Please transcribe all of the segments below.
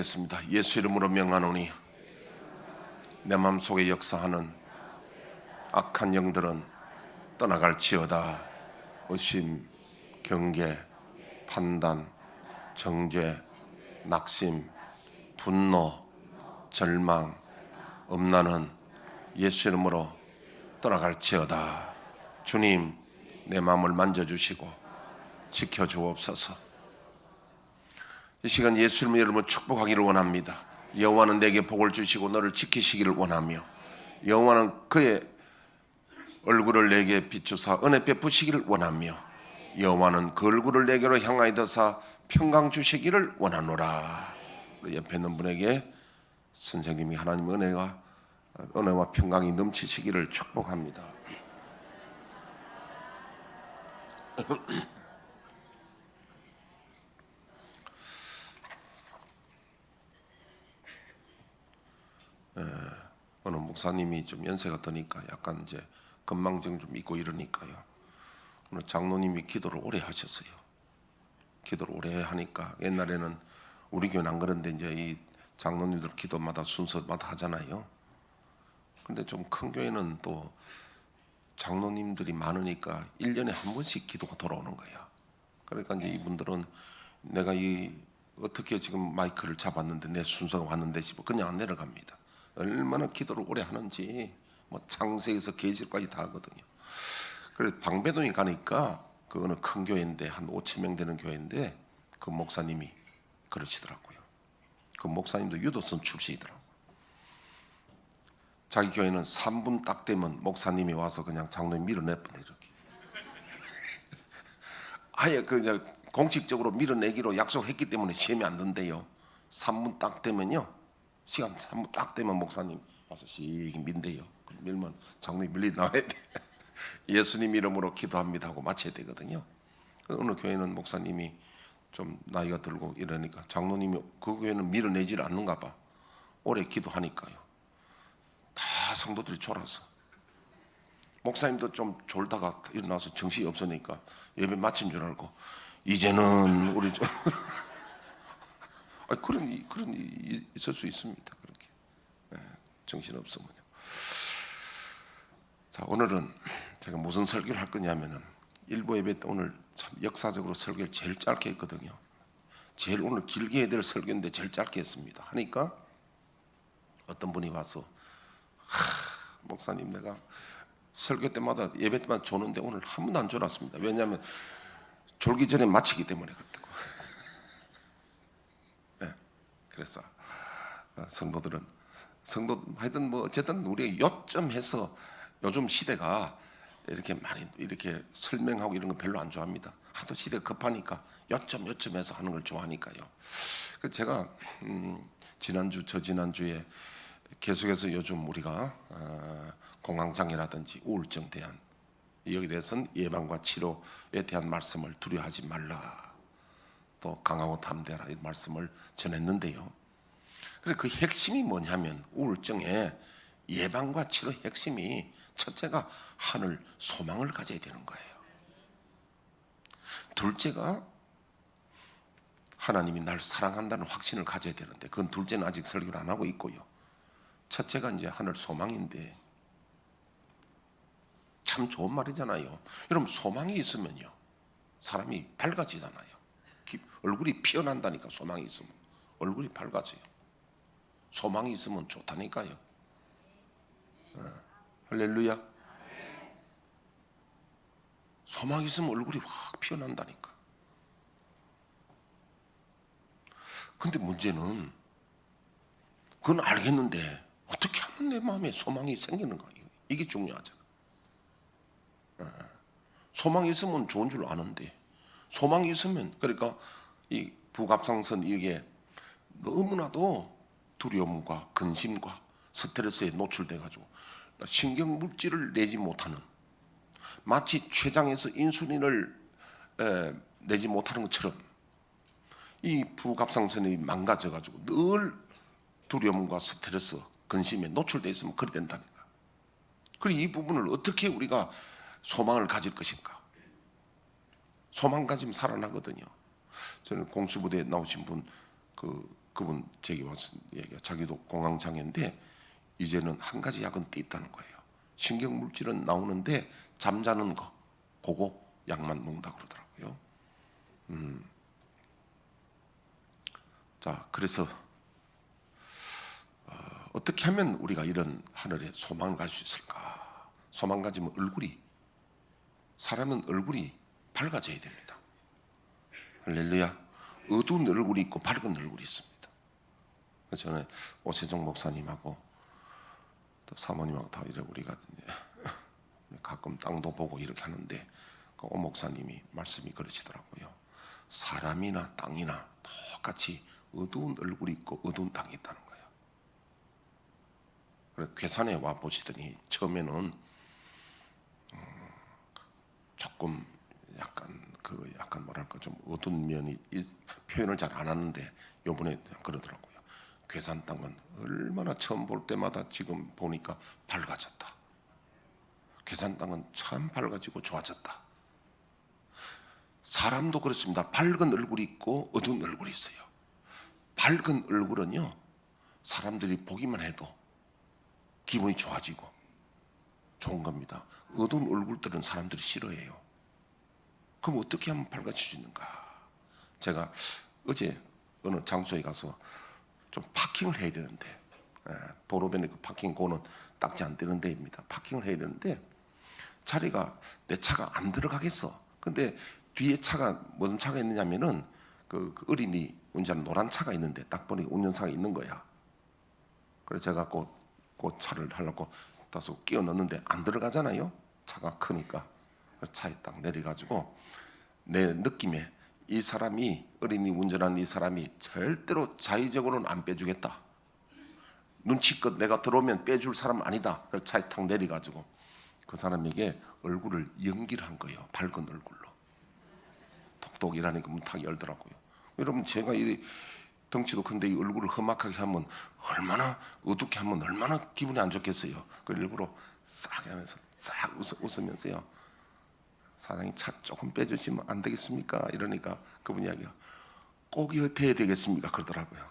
겠습니다. 예수 이름으로 명하노니 내 마음속에 역사하는 악한 영들은 떠나갈지어다. 의심, 경계, 판단, 정죄, 낙심, 분노, 절망, 음란은 예수 이름으로 떠나갈지어다. 주님, 내 마음을 만져주시고 지켜주옵소서. 이 시간 예수님의 이름을 축복하기를 원합니다. 여호와는 내게 복을 주시고 너를 지키시기를 원하며 여호와는 그의 얼굴을 내게 비추사 은혜 베푸시기를 원하며 여호와는 그 얼굴을 내게로 향하여 드사 평강 주시기를 원하노라. 옆에 있는 분에게 선생님이 하나님 은혜가 은혜와 평강이 넘치시기를 축복합니다. 어느 목사님이 좀 연세가 드니까 약간 이제 건망증 좀 있고 이러니까요. 오늘 장로님이 기도를 오래 하셨어요. 기도를 오래 하니까 옛날에는 우리 교회는 안 그런데 이제 이 장로님들 기도마다 순서마다 하잖아요. 근데 좀 큰 교회는 또 장로님들이 많으니까 1년에 한 번씩 기도가 돌아오는 거야. 그러니까 이제 이분들은 내가 이 어떻게 지금 마이크를 잡았는데 내 순서가 왔는데 싶어 그냥 안 내려갑니다. 얼마나 기도를 오래 하는지 뭐 창세에서 계시까지 다 하거든요. 그래서 방배동에 가니까 그 어느 큰 교회인데 한 5천 명 되는 교회인데 그 목사님이 그러시더라고요. 그 목사님도 유도선 출신이더라고. 자기 교회는 3분 딱 되면 목사님이 와서 그냥 장로님 밀어내버려 이렇게. 아예 그냥 공식적으로 밀어내기로 약속했기 때문에 시험이 안 된대요. 3분 딱 되면요. 시간 3분 딱 되면 목사님 와서 씩 민대요. 밀면 장로님 밀리 나와야 돼. 예수님 이름으로 기도합니다 하고 마쳐야 되거든요. 그 어느 교회는 목사님이 좀 나이가 들고 이러니까 장로님이 그 교회는 밀어내질 않는가 봐. 오래 기도하니까요. 다 성도들이 졸아서. 목사님도 좀 졸다가 일어나서 정신이 없으니까 예배 마친 줄 알고 이제는 우리 좀 그런 이- 그런 이- 있을 수 있습니다. 그렇게 예, 정신 없으면요. 자 오늘은 제가 무슨 설교를 할 거냐면은 일부 예배 때 오늘 참 역사적으로 설교를 제일 짧게 했거든요. 제일 오늘 길게 해야 될 설교인데 제일 짧게 했습니다. 하니까 어떤 분이 와서 하, 목사님 내가 설교 때마다 예배 때마다 조는데 오늘 한 번도 안 졸았습니다. 왜냐하면 졸기 전에 마치기 때문에 그렇다고. 네, 그래서 어, 성도들은 성도 하여튼 뭐 어쨌든 우리가 요점해서 요즘 시대가 이렇게 많이 이렇게 설명하고 이런 거 별로 안 좋아합니다. 하도 시대가 급하니까 요점 요점해서 하는 걸 좋아하니까요. 그 제가 음, 지난주 저 지난주에 계속해서 요즘 우리가 어, 공황장애라든지 우울증 대한 여기 대해서는 예방과 치료에 대한 말씀을 두려워하지 말라. 또 강하고 담대라 이 말씀을 전했는데요. 그래 그 핵심이 뭐냐면 우울증의 예방과 치료 핵심이 첫째가 하늘 소망을 가져야 되는 거예요. 둘째가 하나님이 날 사랑한다는 확신을 가져야 되는데 그건 둘째는 아직 설교를 안 하고 있고요. 첫째가 이제 하늘 소망인데 참 좋은 말이잖아요. 여러분 소망이 있으면요 사람이 밝아지잖아요. 기- 얼굴이 피어난다니까 소망이 있으면 얼굴이 밝아져요. 소망이 있으면 좋다니까요. 어, 할렐루야. 소망이 있으면 얼굴이 확 피어난다니까. 근데 문제는 그건 알겠는데 어떻게 하면 내 마음에 소망이 생기는가 이게 중요하잖아. 어, 소망이 있으면 좋은 줄 아는데 소망이 있으면 그러니까 이 부갑상선 이게 너무나도 두려움과 근심과 스트레스에 노출돼 가지고 신경 물질을 내지 못하는 마치 췌장에서 인슐린을 에, 내지 못하는 것처럼 이 부갑상선이 망가져 가지고 늘 두려움과 스트레스, 근심에 노출돼 있으면 그리 된다니까. 그리고 이 부분을 어떻게 우리가 소망을 가질 것인가? 소망 가지면 살아나거든요. 저는 공수부대에 나오신 분, 그 그분 저기 와서 얘기가 자기도 공황 장애인데 이제는 한 가지 약은 띄있다는 거예요. 신경 물질은 나오는데 잠자는 거 그거 약만 먹는다 그러더라고요. 음. 자 그래서 어, 어떻게 하면 우리가 이런 하늘에 소망을 갈 수 있을까? 소망 가지면 얼굴이 사람은 얼굴이 밝아져야 됩니다. 할렐루야. 어두운 얼굴이 있고 밝은 얼굴이 있습니다. 저는 오세종 목사님하고 또 사모님하고 다 이래 우리가 가끔 땅도 보고 이렇게 하는데 그 오 목사님이 말씀이 그러시더라고요. 사람이나 땅이나 똑같이 어두운 얼굴이 있고 어두운 땅이 있다는 거예요. 그래서 괴산에 와 보시더니 처음에는 음, 조금 약간 그 약간 뭐랄까 좀 어두운 면이 이- 표현을 잘 안 하는데 요번에 그러더라고요. 괴산 땅은 얼마나 처음 볼 때마다 지금 보니까 밝아졌다. 괴산 땅은 참 밝아지고 좋아졌다. 사람도 그렇습니다. 밝은 얼굴이 있고 어두운 얼굴이 있어요. 밝은 얼굴은요, 사람들이 보기만 해도 기분이 좋아지고 좋은 겁니다. 어두운 얼굴들은 사람들이 싫어해요. 그럼 어떻게 하면 밝아질 수 있는가? 제가 어제 어느 장소에 가서 좀 파킹을 해야 되는데 예, 도로변에 그 파킹 고는 딱지 안 되는 데입니다. 파킹을 해야 되는데 자리가 내 차가 안 들어가겠어. 근데 뒤에 차가 무슨 차가 있느냐면은 그, 그 어린이 운전하는 노란 차가 있는데 딱 보니까 운전사가 있는 거야. 그래서 제가 그, 그 차를 하려고 다소 끼워 넣는데 안 들어가잖아요. 차가 크니까. 차에 딱 내려가지고 내 느낌에 이 사람이 어린이 운전하는 이 사람이 절대로 자의적으로는 안 빼주겠다. 눈치껏 내가 들어오면 빼줄 사람 아니다. 그래서 차에 탁 내려가지고 그 사람에게 얼굴을 연기를 한 거예요. 밝은 얼굴로. 톡톡 이라니까 문 탁 열더라고요. 여러분 제가 이 덩치도 큰데 이 얼굴을 험악하게 하면 얼마나 어둡게 하면 얼마나 기분이 안 좋겠어요. 그 일부러 싹 하면서 싹 웃, 웃으면서요. 사장님 차 조금 빼주시면 안 되겠습니까? 이러니까 그분 이야기가 꼭 이어야 되겠습니까? 그러더라고요.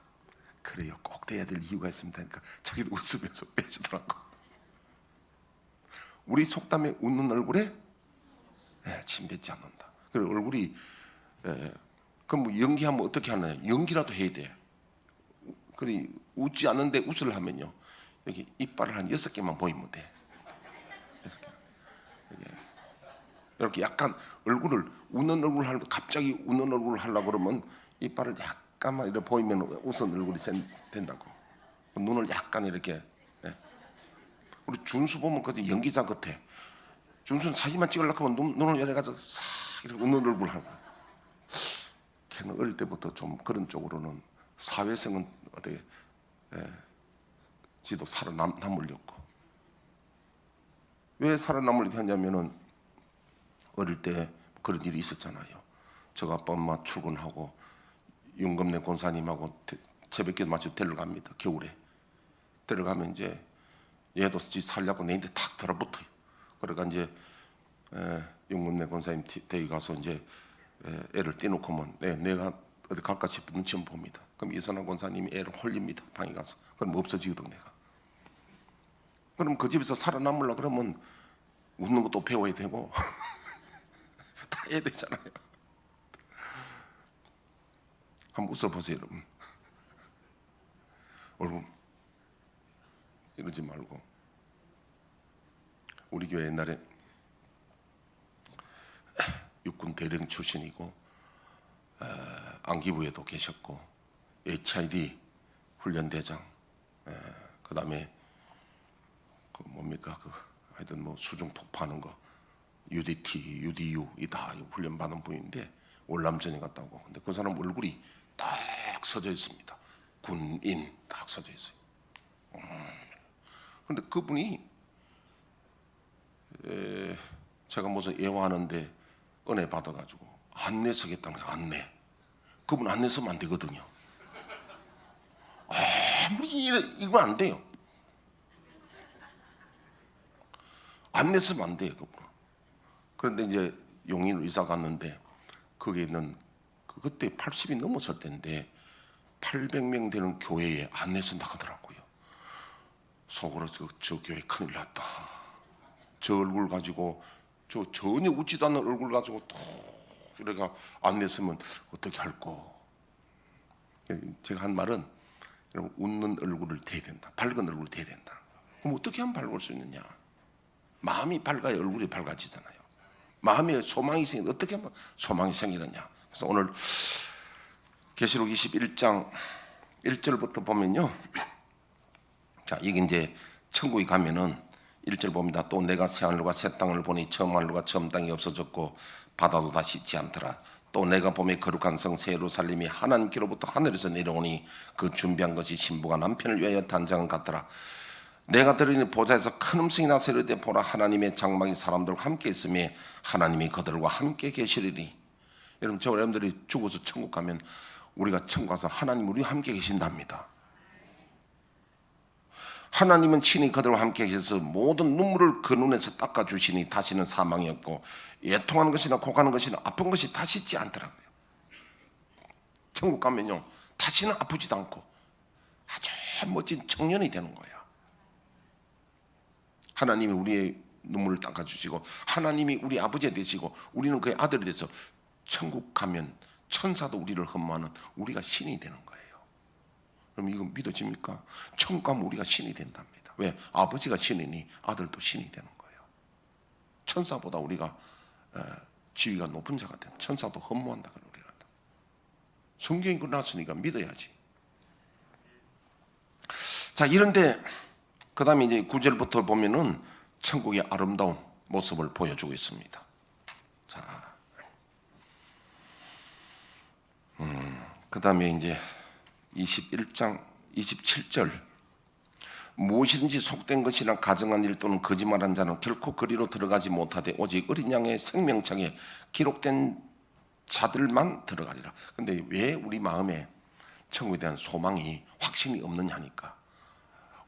그래요. 꼭 돼야 될 이유가 있습니다. 그러니까 자기도 웃으면서 빼주더라고. 우리 속담에 웃는 얼굴에 예, 침 뱉지 않는다. 그리고 얼굴이 예, 그럼 뭐 연기하면 어떻게 하느냐? 연기라도 해야 돼. 그리 웃지 않는데 웃을 하면요. 여기 이빨을 한 여섯 개만 보이면 돼. 여섯 개. 이렇게 약간 얼굴을 웃는 얼굴 할 갑자기 웃는 얼굴을 하려고 그러면 이빨을 약간만 이렇게 보이면 웃은 얼굴이 센- 된다고. 눈을 약간 이렇게. 예. 우리 준수 보면 그 연기자 같아. 준수는 사진만 찍으려고 하면 눈, 눈을 열어가지고 싹 이렇게 웃는 얼굴 하는 거야. 걔는 어릴 때부터 좀 그런 쪽으로는 사회성은 어떻게 예, 지도 살아남으려고. 왜 살아남으려고 하냐면은 어릴 때 그런 일이 있었잖아요. 저 아빠 엄마 출근하고 윤금래 권사님하고 대- 새벽기도 마치고 데려갑니다. 겨울에 데려가면 이제 얘도 지 살려고 내인데 탁 들어붙어요. 그러니까 이제 에, 윤금래 권사님 티- 댁에 가서 이제 에, 애를 떼놓고 면 네, 내가 어디 갈까 싶은 눈치만 봅니다. 그럼 이선환 권사님이 애를 홀립니다. 방에 가서 그럼 없어지거든 내가. 그럼 그 집에서 살아남으려 그러면 웃는 것도 배워야 되고 다 해야 되잖아요. 한번 웃어보세요, 여러분. 여러분, 이러지 말고. 우리 교회 옛날에 육군 대령 출신이고 어, 안기부에도 계셨고 HID 훈련대장, 그 다음에 그 뭡니까 그 하여튼 뭐 수중 폭파하는 거 UDT, UDU 이다 훈련 받은 분인데 월남전에 갔다 오고 근데 그 사람 얼굴이 딱 서져 있습니다. 군인 딱 서져 있어요. 음. 근데 그분이 에, 제가 무슨 예화하는데 은혜 받아가지고 안내 서겠다는 거예요. 안내. 그분 안내 서면 안 되거든요. 아무리 이거 안 돼요. 안 냈으면 안 돼요, 그분. 그런데 이제 용인으로 이사 갔는데 거기 있는 그- 그때 80이 넘었을 때인데 800명 되는 교회에 안내서 나가더라고요. 속으로 저, 저 교회 큰일 났다. 저 얼굴 가지고 저 전혀 웃지도 않는 얼굴 가지고 또 이래가 안냈으면 어떻게 할꼬? 제가 한 말은 웃는 얼굴을 대야 된다. 밝은 얼굴을 대야 된다. 그럼 어떻게 하면 밝을 수 있느냐? 마음이 밝아야 얼굴이 밝아지잖아요. 마음에 소망이 생기 어떻게 하면 소망이 생기느냐? 그래서 오늘 계시록 21장 1절부터 보면요. 자, 이게 이제 천국에 가면은 1절 봅니다. 또 내가 새 하늘과 새 땅을 보니 처음 하늘과 처음 땅이 없어졌고 바다도 다시 있지 않더라. 또 내가 봄에 거룩한 성 세루살림이 하나님께로부터 하늘에서 내려오니 그 준비한 것이 신부가 남편을 위하여 단장은 같더라. 내가 들으니 보좌에서 큰 음성이 나서 이르되 보라 하나님의 장막이 사람들과 함께 있으며 하나님이 그들과 함께 계시리니 여러분 저 여러분들이 죽어서 천국 가면 우리가 천국 가서 하나님 우리와 함께 계신답니다. 하나님은 친히 그들과 함께 계셔서 모든 눈물을 그 눈에서 닦아 주시니 다시는 사망이 없고 예통하는 것이나 고가는 것이나 아픈 것이 다시 있지 않더라고요. 천국 가면요 다시는 아프지도 않고 아주 멋진 청년이 되는 거예요. 하나님이 우리의 눈물을 닦아 주시고 하나님이 우리 아버지 되시고 우리는 그의 아들이 돼서 천국 가면 천사도 우리를 흠모하는 우리가 신이 되는 거예요. 그럼 이거 믿어집니까? 천국 가면 우리가 신이 된답니다. 왜? 아버지가 신이니 아들도 신이 되는 거예요. 천사보다 우리가 에, 지위가 높은 자가 되면 천사도 흠모한다 그래 우리가. 성경이 끝났으니까 믿어야지. 자 이런데 그 다음에 이제 구절부터 보면은 천국의 아름다운 모습을 보여주고 있습니다. 자, 음, 그 다음에 이제 21장 27절 무엇이든지 속된 것이나 가정한 일 또는 거짓말한 자는 결코 그리로 들어가지 못하되 오직 어린 양의 생명창에 기록된 자들만 들어가리라. 근데 왜 우리 마음에 천국에 대한 소망이 확신이 없느냐니까.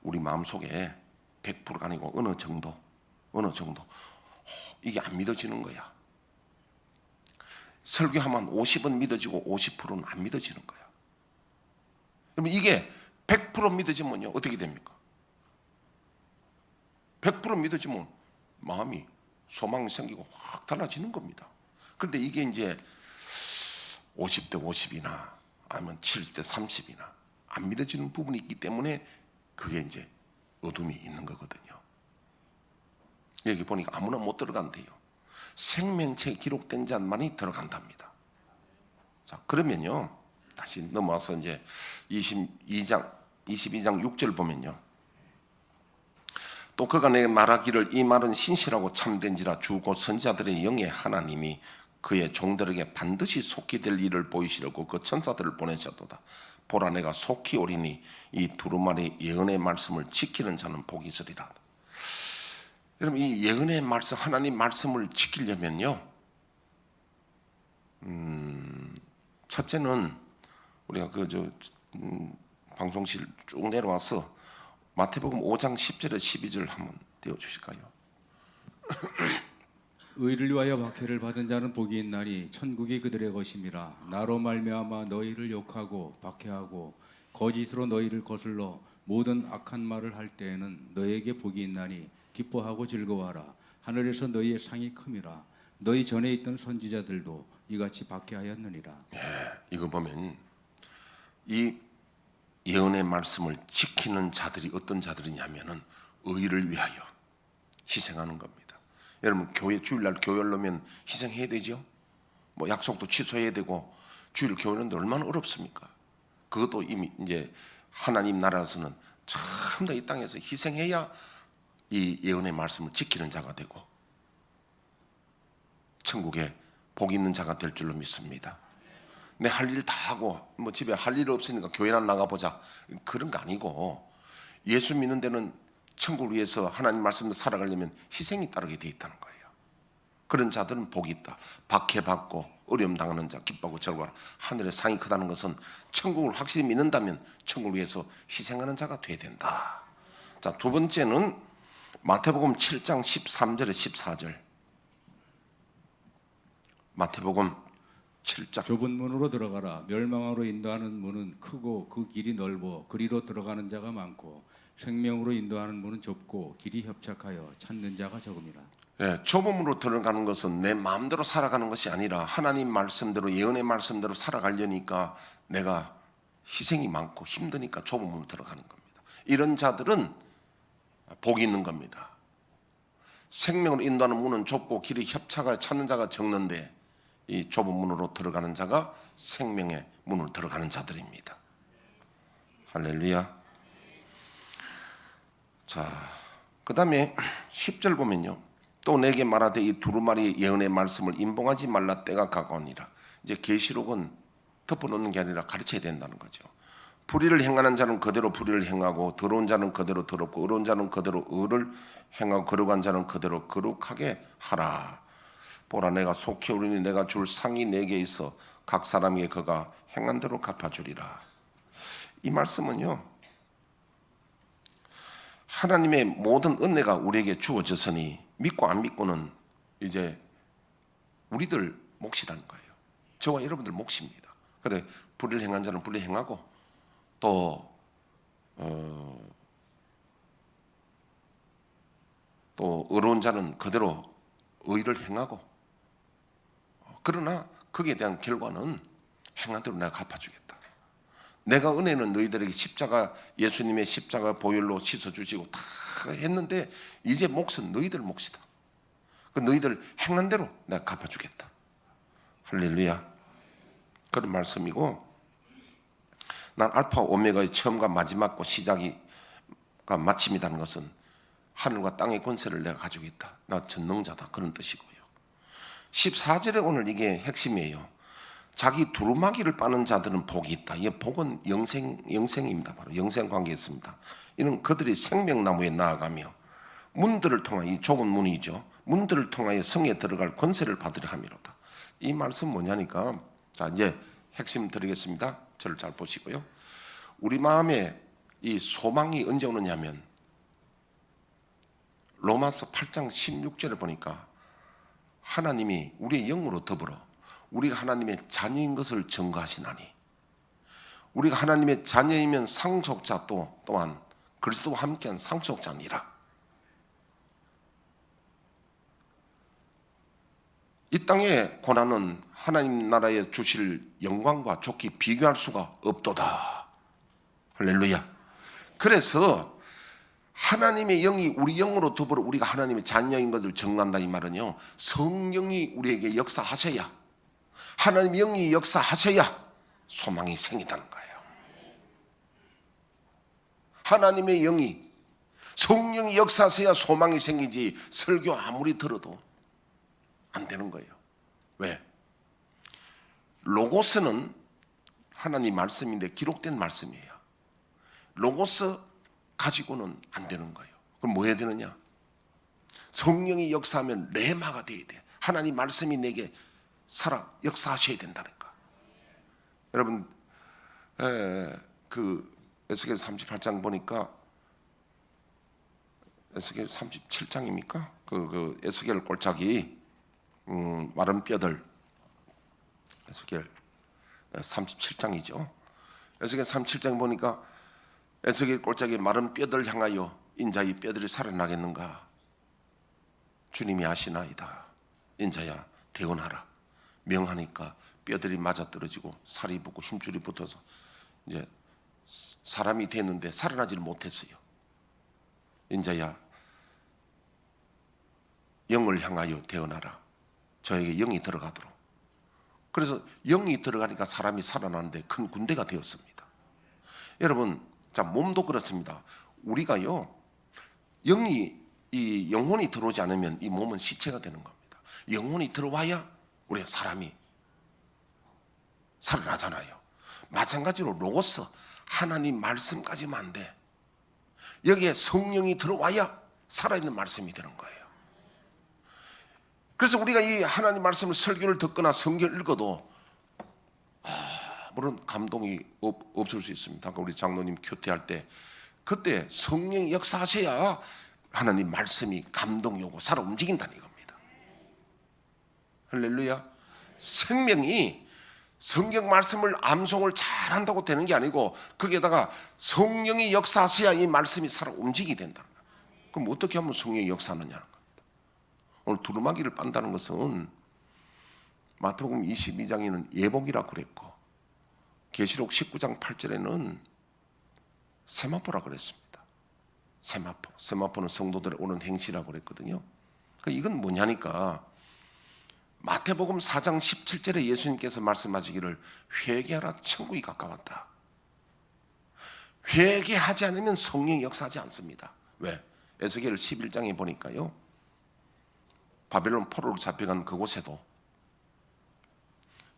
우리 마음 속에 100%가 아니고 어느 정도, 어느 정도 이게 안 믿어지는 거야. 설교하면 50은 믿어지고 50%는 안 믿어지는 거야. 그럼 이게 100% 믿어지면요 어떻게 됩니까? 100% 믿어지면 마음이 소망이 생기고 확 달라지는 겁니다. 그런데 이게 이제 50대 50이나 아니면 70대 30이나 안 믿어지는 부분이 있기 때문에 그게 이제 어둠이 있는 거거든요. 여기 보니까 아무나 못 들어간대요. 생명체에 기록된 자만이 들어간답니다. 자, 그러면요. 다시 넘어와서 이제 22장 22장 6절 보면요. 또 그가 내 말하기를 이 말은 신실하고 참된지라 주고 선지자들의 영의 하나님이 그의 종들에게 반드시 속히 될 일을 보이시려고 그 천사들을 보내셨도다. 보라 내가 속히 오리니 이 두루마리 예언의 말씀을 지키는 자는 복이 있으리라. 여러분 이 예언의 말씀 하나님 말씀을 지키려면요. 음, 첫째는 우리가 그저 음, 방송실 쭉 내려와서 마태복음 5장 10절에 12절 한번 띄워 주실까요? 의를 위하여 박해를 받은 자는 복이 있나니 천국이 그들의 것임이라 나로 말미암아 너희를 욕하고 박해하고 거짓으로 너희를 거슬러 모든 악한 말을 할 때에는 너희에게 복이 있나니 기뻐하고 즐거워하라. 하늘에서 너희의 상이 큼이라 너희 전에 있던 선지자들도 이같이 박해하였느니라. 이거 보면 이 예언의 말씀을 지키는 자들이 어떤 자들이냐면은 의를 위하여 희생하는 겁니다. 여러분 교회 주일날 교회 오려면 희생해야 되죠. 뭐 약속도 취소해야 되고 주일 교회는 얼마나 어렵습니까? 그것도 이미 이제 하나님 나라에서는 전부 다이 땅에서 희생해야 이 예언의 말씀을 지키는 자가 되고 천국에 복 있는 자가 될 줄로 믿습니다. 내 할 일 다 하고 뭐 집에 할 일 없으니까 교회나 나가 보자 그런 거 아니고 예수 믿는 데는 천국을 위해서 하나님 말씀을 살아가려면 희생이 따르게 돼 있다는 거예요. 그런 자들은 복이 있다. 박해받고 어려움 당하는 자 기뻐하고 즐거워라. 하늘의 상이 크다는 것은 천국을 확실히 믿는다면 천국을 위해서 희생하는 자가 돼야 된다. 자, 두 번째는 마태복음 7장 13절에 14절. 마태복음 37장 좁은 문으로 들어가라. 멸망으로 인도하는 문은 크고 그 길이 넓어 그리로 들어가는 자가 많고 생명으로 인도하는 문은 좁고 길이 협착하여 찾는 자가 적음이라. 예, 좁음으로 들어가는 것은 내 마음대로 살아가는 것이 아니라 하나님 말씀대로 예언의 말씀대로 살아가려니까 내가 희생이 많고 힘드니까 좁음으로 들어가는 겁니다. 이런 자들은 복이 있는 겁니다. 생명을 인도하는 문은 좁고 길이 협착하여 찾는 자가 적는데 이 좁은 문으로 들어가는 자가 생명의 문으로 들어가는 자들입니다. 할렐루야. 자, 그 다음에 10절 보면요. 또 내게 말하되 이 두루마리 예언의 말씀을 인봉하지 말라 때가 가까우니라. 이제 계시록은 덮어놓는 게 아니라 가르쳐야 된다는 거죠. 불의를 행하는 자는 그대로 불의를 행하고 더러운 자는 그대로 더럽고 의로운 자는 그대로 의를 행하고 거룩한 자는 그대로 거룩하게 하라. 보라 내가 속히 오르니 내가 줄 상이 내게 있어 각 사람에게 그가 행한 대로 갚아주리라. 이 말씀은요. 하나님의 모든 은혜가 우리에게 주어졌으니 믿고 안 믿고는 이제 우리들 몫이라는 거예요. 저와 여러분들 몫입니다. 그래 불의를 행한 자는 불의 행하고 또 어, 또 의로운 자는 그대로 의를 행하고 그러나 거기에 대한 결과는 행한 대로 내가 갚아주겠다. 내가 은혜는 너희들에게 십자가 예수님의 십자가 보혈로 씻어 주시고 다 했는데 이제 몫은 너희들 몫이다. 그 너희들 행한 대로 내가 갚아 주겠다. 할렐루야. 그런 말씀이고 난 알파 오메가의 처음과 마지막과 시작이가 마침이라는 것은 하늘과 땅의 권세를 내가 가지고 있다. 나 전능자다. 그런 뜻이고요. 14절에 오늘 이게 핵심이에요. 자기 두루마기를 빠는 자들은 복이 있다. 이 복은 영생 영생입니다. 바로 영생 관계에 있습니다. 이는 그들이 생명나무에 나아가며 문들을 통하여 이 좁은 문이죠. 문들을 통하여 성에 들어갈 권세를 받으려 함이로다. 이 말씀 뭐냐니까 자 이제 핵심 드리겠습니다. 저를 잘 보시고요. 우리 마음에 이 소망이 언제 오느냐면 로마서 8장 16절에 보니까 하나님이 우리의 영으로 더불어 우리가 하나님의 자녀인 것을 증거하시나니 우리가 하나님의 자녀이면 상속자 또 또한 그리스도와 함께한 상속자니라. 이 땅의 고난은 하나님 나라에 주실 영광과 좋게 비교할 수가 없도다. 할렐루야. 그래서 하나님의 영이 우리 영으로 더불어 우리가 하나님의 자녀인 것을 증거한다 이 말은요. 성령이 우리에게 역사하셔야 하나님 영이 역사하셔야 소망이 생기다는 거예요. 하나님의 영이 성령이 역사하셔야 소망이 생기지 설교 아무리 들어도 안 되는 거예요. 왜? 로고스는 하나님 말씀인데 기록된 말씀이에요. 로고스 가지고는 안 되는 거예요. 그럼 뭐 해야 되느냐? 성령이 역사하면 레마가 돼야 돼. 하나님 말씀이 내게 살아 역사하셔야 된다니까. 여러분, 에, 그 에스겔 38장 보니까 에스겔 37장입니까? 그, 그 에스겔 꼴짝이 음, 마른 뼈들 에스겔 37장이죠. 에스겔 37장 보니까 에스겔 꼴짝이 마른 뼈들 향하여 인자 이 뼈들이 살아나겠는가? 주님이 아시나이다. 인자야 대언하라. 명하니까 뼈들이 맞아 떨어지고 살이 붙고 힘줄이 붙어서 이제 사람이 됐는데 살아나지를 못했어요. 인자야 영을 향하여 대언하라. 저에게 영이 들어가도록. 그래서 영이 들어가니까 사람이 살아나는데 큰 군대가 되었습니다. 여러분, 자 몸도 그렇습니다. 우리가요 영이 이 영혼이 들어오지 않으면 이 몸은 시체가 되는 겁니다. 영혼이 들어와야 우리 사람이 살아나잖아요. 마찬가지로 로고스 하나님 말씀까지만 안 돼. 여기에 성령이 들어와야 살아있는 말씀이 되는 거예요. 그래서 우리가 이 하나님 말씀을 설교를 듣거나 성경 읽어도 아무런 감동이 없, 없을 수 있습니다. 아까 우리 장로님 큐티할 때 그때 성령이 역사하셔야 하나님 말씀이 감동이 오고 살아 움직인다는 겁니다. 할렐루야. 생명이 성경 말씀을 암송을 잘한다고 되는 게 아니고 거기에다가 성령이 역사하셔야 이 말씀이 살아 움직이게 된다. 그럼 어떻게 하면 성령이 역사하느냐는 겁니다. 오늘 두루마기를 빤다는 것은 마태복음 22장에는 예복이라고 그랬고 계시록 19장 8절에는 세마포라 그랬습니다. 세마포. 세마포는 성도들의 오는 행시라고 그랬거든요. 그러니까 이건 뭐냐니까 마태복음 4장 17절에 예수님께서 말씀하시기를 회개하라 천국이 가까웠다. 회개하지 않으면 성령이 역사하지 않습니다. 왜? 에스겔 11장에 보니까요. 바벨론 포로로 잡혀간 그곳에도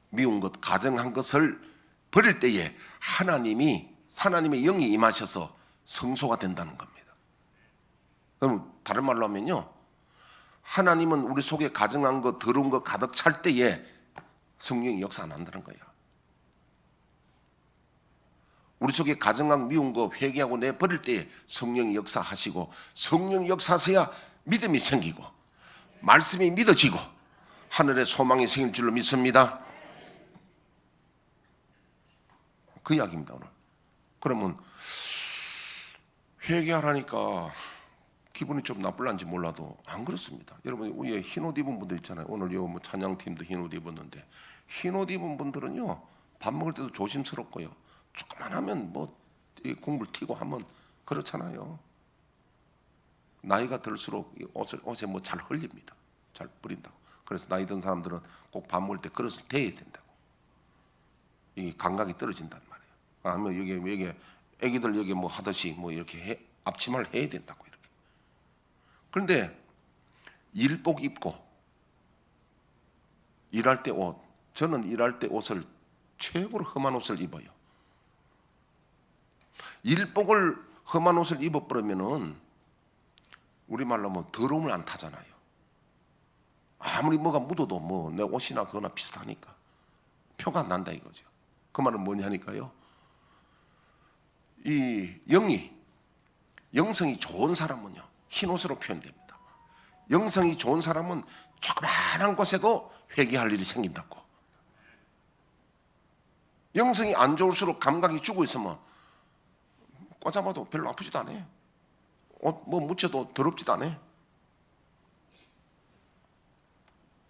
미운 것, 가정한 것을 버릴 때에 하나님이 하나님의 영이 임하셔서 성소가 된다는 겁니다. 그럼 다른 말로 하면요. 하나님은 우리 속에 가정한 것, 더러운 것 가득 찰 때에 성령이 역사 안 한다는 거예요. 우리 속에 가정한 미운 거 회개하고 내 버릴 때에 성령이 역사하시고 성령이 역사하셔야 믿음이 생기고 말씀이 믿어지고 하늘의 소망이 생길 줄로 믿습니다. 그 이야기입니다 오늘. 그러면 회개하라니까 기분이 좀 나쁠란지 몰라도 안 그렇습니다. 여러분 우리 흰옷 입은 분들 있잖아요. 오늘 요뭐 찬양팀도 흰옷 입었는데 흰옷 입은 분들은요 밥 먹을 때도 조심스럽고요. 조금만 하면 뭐이 국물 튀고 하면 그렇잖아요. 나이가 들수록 이 옷을 옷에 뭐 잘 흘립니다. 잘 뿌린다고. 그래서 나이 든 사람들은 꼭 밥 먹을 때 그릇을 대야 된다고. 이 감각이 떨어진단 말이에요. 아니면 여기 여기 애기들 여기 뭐 하듯이 뭐 이렇게 해, 앞치마를 해야 된다고 이렇게. 그런데 일복 입고 일할 때 옷, 저는 일할 때 옷을 최고로 험한 옷을 입어요. 일복을 험한 옷을 입어버리면은 우리 말로 하면 더러움을 안 타잖아요. 아무리 뭐가 묻어도 뭐 내 옷이나 그거나 비슷하니까 표가 안 난다 이거죠. 그 말은 뭐냐니까요. 이 영이 영성이 좋은 사람은요 흰 옷으로 표현됩니다. 영성이 좋은 사람은 조그마한 곳에도 회개할 일이 생긴다고. 영성이 안 좋을수록 감각이 죽어 있으면 꽂아봐도 별로 아프지도 않아. 옷뭐 묻혀도 더럽지도 않아.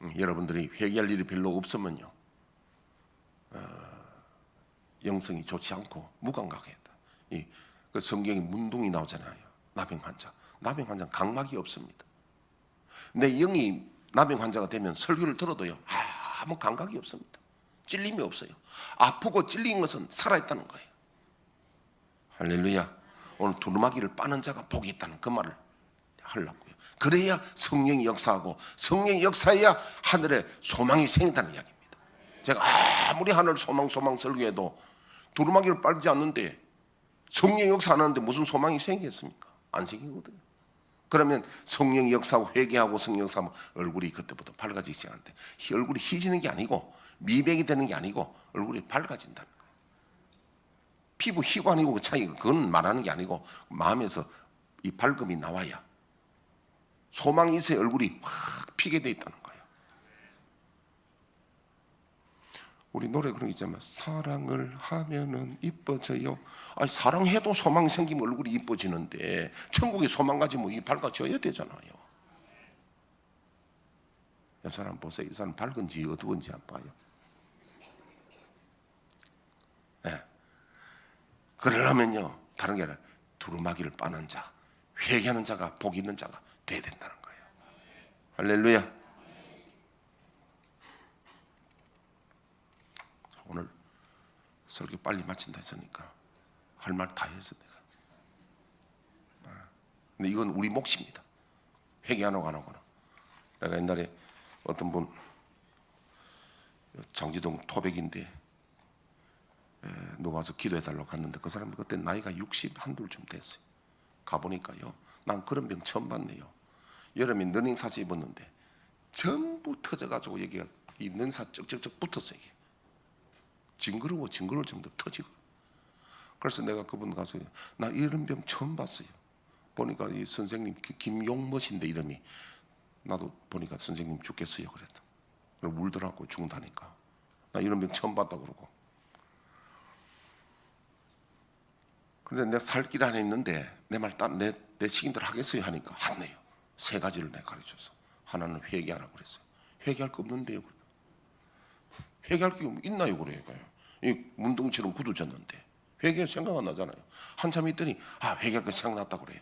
음, 여러분들이 회개할 일이 별로 없으면요. 영성이 좋지 않고 무감각했다. 이 그 성경에 문둥이 나오잖아요. 나병 환자. 나병 환자 는 감각이 없습니다. 내 영이 나병 환자가 되면 설교를 들어도요. 아무 감각이 없습니다. 찔림이 없어요. 아프고 찔린 것은 살아있다는 거예요. 할렐루야. 오늘 두루마기를 빠는 자가 복이 있다는 그 말을 하려고요. 그래야 성령이 역사하고 성령이 역사해야 하늘에 소망이 생긴다는 이야기입니다. 제가 아무리 하늘 소망 소망 설교해도 두루마기를 빨지 않는데 성령 역사 안 하는데 무슨 소망이 생기겠습니까? 안 생기거든요. 그러면 성령 역사하고 회개하고 성령 역사하면 얼굴이 그때부터 밝아지기 시작하는데 이 얼굴이 희지는 게 아니고 미백이 되는 게 아니고 얼굴이 밝아진다는 거예요. 피부 아니고 그 차이가 그건 말하는 게 아니고 마음에서 이 밝음이 나와야 소망이 있어야 얼굴이 확 피게 돼 있다는 거예요. 우리 노래 그런 게 있잖아요. 사랑을 하면은 이뻐져요. 아니 사랑해도 소망 생기면 얼굴이 이뻐지는데 천국에 소망 가지면 이 밝아져야 되잖아요. 이 사람 보세요. 이 사람 밝은지 어두운지 안 봐요. 예. 그러려면요 다른 게 아니라 두루마기를 빠는 자, 회개하는 자가 복 있는 자가 돼야 된다는 거예요. 할렐루야. 오늘 설교 빨리 마친다 했으니까 할 말 다 했어 내가. 아, 근데 이건 우리 몫입니다. 회개 안 하고 안 하거나. 내가 옛날에 어떤 분 장지동 토백인데 에, 누가 와서 기도해 달라고 갔는데 그 사람이 그때 나이가 60 한둘쯤 됐어요. 가보니까요. 난 그런 병 처음 봤네요. 여름에 러닝사지 입었는데 전부 터져가지고 여기가 이 능사 쩍쩍쩍 붙었어요. 이게. 징그러워 징그러울 정도 터지고. 그래서 내가 그분 가서 나 이런 병 처음 봤어요. 보니까 이 선생님 기- 김용머신데 이름이 나도 보니까 선생님 죽겠어요 그랬다. 울더라고 죽는다니까. 나 이런 병 처음 봤다 그러고. 근데 내가 살길 안에 있는데 내말 내, 내 식인들 하겠어요 하니까 하네요. 세 가지를 내가 가르쳐서 하나는 회개하라고 그랬어요. 회개할 거 없는데요. 회개할 게 있나요 그래요. 이 문둥이처럼 굳어졌는데 회개 생각 안 나잖아요. 한참 있더니 아 회개할 거 생각났다 그래.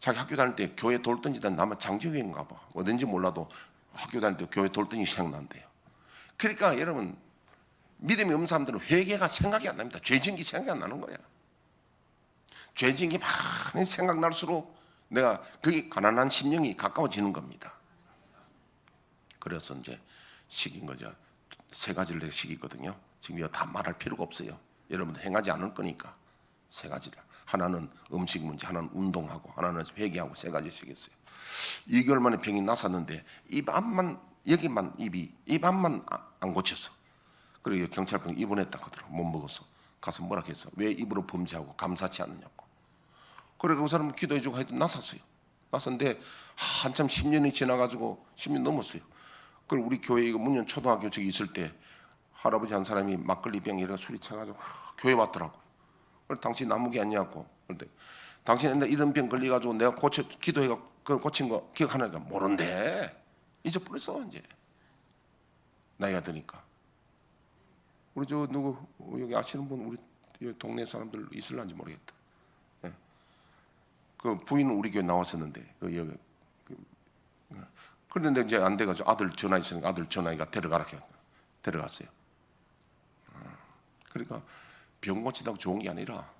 자기 학교 다닐 때 교회 돌 던지던 아마 장기교인가 봐. 어딘지 몰라도 학교 다닐 때 교회 돌 던지 생각난대요. 그러니까 여러분 믿음이 없는 사람들은 회개가 생각이 안 납니다. 죄 지은 게 생각이 안 나는 거야. 죄 지은 게 많이 생각날수록 내가 그게 가난한 심령이 가까워지는 겁니다. 그래서 이제 시킨 거죠. 세 가지를 내가 시키거든요. 지금 이거 다 말할 필요가 없어요. 여러분 행하지 않을 거니까. 세 가지를. 하나는 음식 문제, 하나는 운동하고, 하나는 회개하고 세 가지 시켰어요. 2개월 만에 병이 났었는데 입 앞만 여기만 입이 입 앞만 아- 안 고쳐서. 그리고 경찰관 입원했다 하더라고 못 먹어서. 가서 뭐라 했어? 왜 입으로 범죄하고 감사치 않느냐고. 그래 그 사람 기도해주고 하여튼 났었어요. 났었는데 한참 10년이 지나가지고 10년 넘었어요. 그리고 우리 교회 이거 문현 초등학교 저기 있을 때 할아버지 한 사람이 막걸리 병이라 술이 차가지고 하, 교회 왔더라고 그래 당신 나무기 아니냐고 그런데 당신 옛날 이런 병 걸려가지고 내가 고쳐 기도해가 그 고친 거 기억하니까 모른대 잊어버렸어 이제 나이가 드니까 우리 저 누구 여기 아시는 분 우리 이 동네 사람들 있을란지 모르겠다. 예. 그 부인은 우리 교회 나왔었는데 그 여기 그, 예. 그런데 이제 안 돼가지고 아들 전화 있으니까 아들 전화가 데려가라 해 데려갔어요. 어. 그러니까 병 고치다고 좋은 게 아니라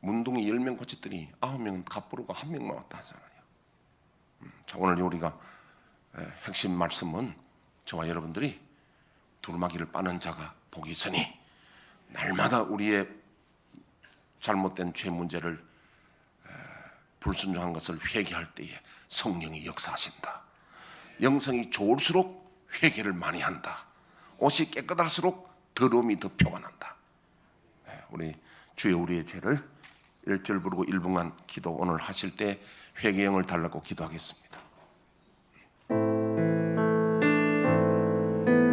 문동이 열명 고쳤더니 아홉 명은 갑부르고 한 명만 왔다 하잖아요. 음, 자 오늘 우리가 에, 핵심 말씀은 저와 여러분들이 두루마기를 빠는 자가 복이 있으니 날마다 우리의 잘못된 죄 문제를 에, 불순종한 것을 회개할 때에 성령이 역사하신다. 영성이 좋을수록 회개를 많이 한다. 옷이 깨끗할수록 더러움이 더 표만한다. 네, 우리 주여 우리의 죄를 일절 부르고 1분간 기도 오늘 하실 때 회개형을 달라고 기도하겠습니다.